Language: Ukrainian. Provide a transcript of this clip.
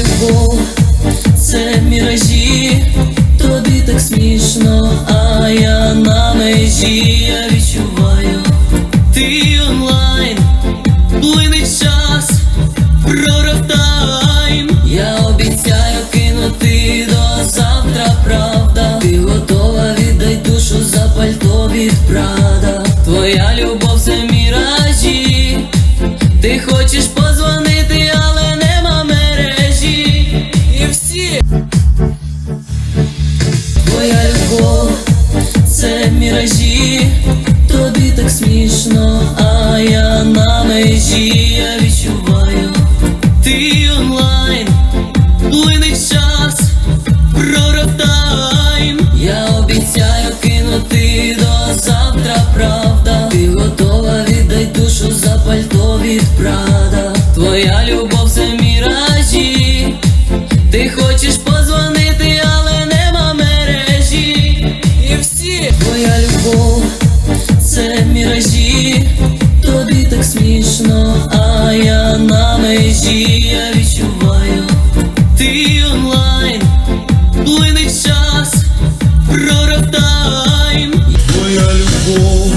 любов, це міражі, тобі так смішно, а я на межі, я відчуваю, ти онлайн, плинить час, прорав тайм. Я обіцяю кинути до завтра, правда. Ти готова віддай душу за пальто від Прада. Твоя любов це міражі. Ти хочеш Твоя любов, це міражі, тобі так смішно, а я на межі, я відчуваю, ти онлайн, плинить час, прорав тайм. Я обіцяю кинути до завтра, правда. Ти готова віддай душу за пальто від Прада. Твоя любов. Ти хочеш позвонити, але нема мережі. І всі твоя любов, це міражі, тобі так смішно, а я на межі, я відчуваю, ти онлайн, плинить час, прорав тайм. Твоя любов,